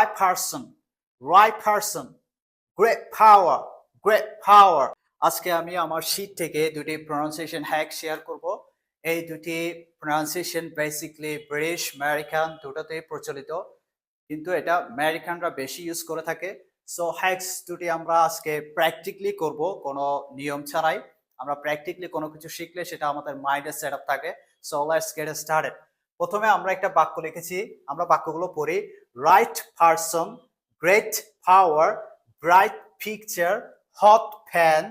right person right person, great power great power. আজকে আমি আমার শীট থেকে দুটি প্রনাউন্সিয়েশন হ্যাক শেয়ার করব। এই দুটি প্রনাউন্সিয়েশন বেসিকলি ব্রিটিশ আমেরিকান দুটোতেই প্রচলিত, কিন্তু এটা আমেরিকানরা বেশি ইউজ করে থাকে। সো হ্যাক্স দুটি আমরা আজকে প্র্যাকটিক্যালি করব, কোনো নিয়ম ছাড়াই। আমরা প্র্যাকটিক্যালি কোনো কিছু শিখলে সেটা আমাদের মাইন্ডে সেট আপ থাকে। সো লেটস গেট স্টার্টেড প্রথমে আমরা একটা বাক্য লিখেছি, আমরা বাক্যগুলো পড়ি। Right person great power bright picture hot fan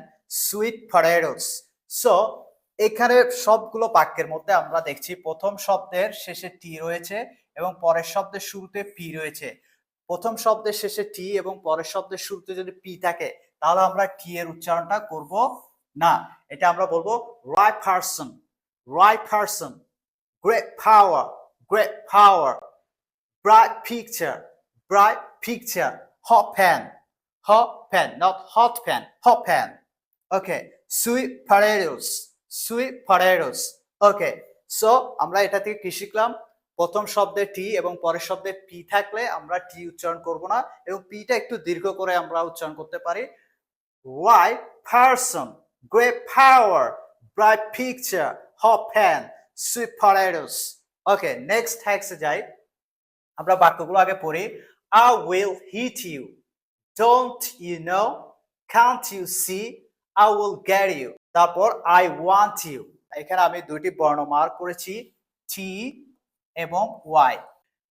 sweet potatoes so এখানে সবগুলো বাক্যের মধ্যে আমরা দেখছি, প্রথম শব্দের শেষে টি রয়েছে এবং পরের শব্দের শুরুতে পি রয়েছে। প্রথম শব্দের শেষে টি এবং পরের শব্দের শুরুতে যদি পি থাকে, তাহলে আমরা টি এর উচ্চারণটা করব না। এটা আমরা বলব right person right person great power, great power, bright picture, bright picture, hot pen, hot pen, not hot pen, hot pen. Okay, sweet potatoes, sweet potatoes. Okay, so আমরা এটা থেকে কি শিখলাম প্রথম শব্দে টি এবং পরের শব্দে পি থাকলে আমরা টি উচ্চারণ করব না এবং পিটা একটু দীর্ঘ করে আমরা উচ্চারণ করতে পারি right person, great power, bright picture, hot pen, potatoes. Okay, next text যাই আমরা বাক্যগুলো আগে পড়ি I will hit you. Don't you know? Can't you see? I will get you. তারপর I want you. এখানে আমি দুইটি বর্ণ মার্ক করেছি টি এবং ওয়াই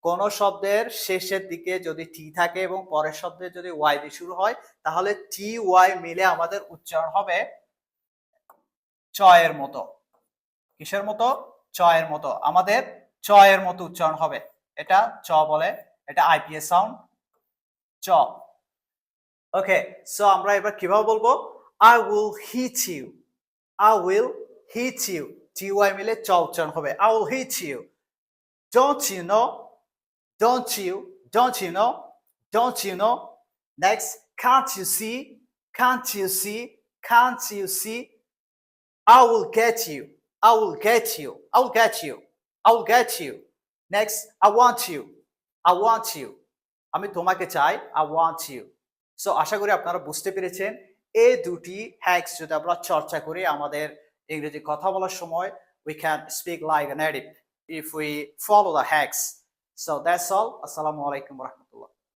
কোন শব্দের শেষের দিকে যদি টি থাকে এবং পরের শব্দে যদি ওয়াই দিয়ে শুরু হয় তাহলে টি ওয়াই মিলে আমাদের উচ্চারণ হবে চয়ের মতো কিসের মতো চয়ের মতো। আমাদের চয়ের মতো উচ্চারণ হবে। এটা চ বলে, এটা আইপিএস সাউন্ড চ। ওকে সো আমরা এবার কীভাবে বলব? I will hit you I will hit you T Y মিলে চ উচ্চারণ হবে। I will hit you don't you know don't you don't you know don't you know next can't you see can't you see can't you see I will get you. I will get you. I will get you. I will get you. Next, I want you. I want you. আমি তোমাকে চাই I want you. So আশা করি আপনারা বুঝতে পেরেছেন এই দুটি হ্যাক্স যদি আমরা চর্চা করি আমাদের ইংরেজি কথা বলার সময় we can speak like a native if we follow the hacks. So that's all. Assalamu alaikum warahmatullah.